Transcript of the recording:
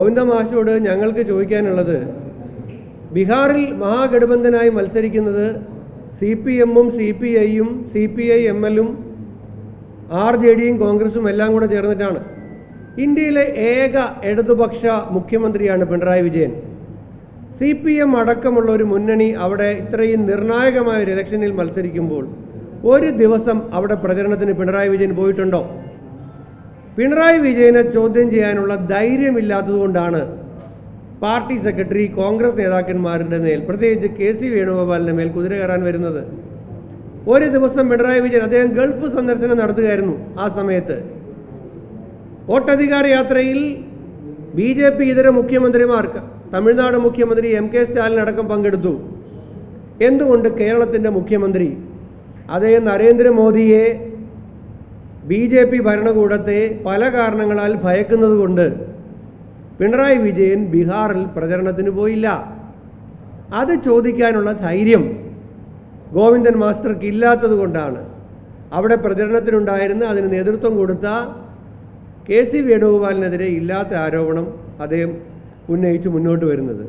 ഗോവിന്ദ മാഷോട് ഞങ്ങൾക്ക് ചോദിക്കാനുള്ളത് ബീഹാറിൽ മഹാഗഠബന്ധനായി മത്സരിക്കുന്നത് സി പി എമ്മും സി പി ഐയും സി പി ഐ എം എല്ലും ആർ ജെ ഡിയും കോൺഗ്രസും എല്ലാം കൂടെ ചേർന്നിട്ടാണ്. ഇന്ത്യയിലെ ഏക ഇടതുപക്ഷ മുഖ്യമന്ത്രിയാണ് Pinarayi Vijayan. C P M അടക്കമുള്ള ഒരു മുന്നണി അവിടെ ഇത്രയും നിർണായകമായ ഒരു ഇലക്ഷനിൽ മത്സരിക്കുമ്പോൾ ഒരു ദിവസം അവിടെ പ്രചരണത്തിന് പിണറായി വിജയൻ പോയിട്ടുണ്ടോ? പിണറായി വിജയനെ ചോദ്യം ചെയ്യാനുള്ള ധൈര്യമില്ലാത്തതുകൊണ്ടാണ് പാർട്ടി സെക്രട്ടറി കോൺഗ്രസ് നേതാക്കന്മാരുടെ മേൽ പ്രത്യേകിച്ച് കെ സി വേണുഗോപാലിന്റെ മേൽ കുതിര കയറാൻ വരുന്നത്. ഒരു ദിവസം പിണറായി വിജയൻ അദ്ദേഹം ഗൾഫ് സന്ദർശനം നടത്തുകയായിരുന്നു ആ സമയത്ത്. വോട്ടധികാര യാത്രയിൽ ബി ജെ പി ഇതര മുഖ്യമന്ത്രിമാർക്ക് തമിഴ്നാട് മുഖ്യമന്ത്രി എം കെ സ്റ്റാലിൻ അടക്കം പങ്കെടുത്തു. എന്തുകൊണ്ട് കേരളത്തിന്റെ മുഖ്യമന്ത്രി അദ്ദേഹം നരേന്ദ്രമോദിയെ ബി ജെ പി ഭരണകൂടത്തെ പല കാരണങ്ങളാൽ ഭയക്കുന്നതുകൊണ്ട് പിണറായി വിജയൻ ബീഹാറിൽ പ്രചരണത്തിന് പോയില്ല. അത് ചോദിക്കാനുള്ള ധൈര്യം ഗോവിന്ദൻ മാസ്റ്റർക്ക് ഇല്ലാത്തത് കൊണ്ടാണ്. അവിടെ പ്രചരണത്തിനുണ്ടായിരുന്ന അതിന് നേതൃത്വം കൊടുത്ത കെ സി വേണുഗോപാലിനെതിരെ ഇല്ലാത്ത ആരോപണം അദ്ദേഹം ഉന്നയിച്ച് മുന്നോട്ട് വരുന്നത്.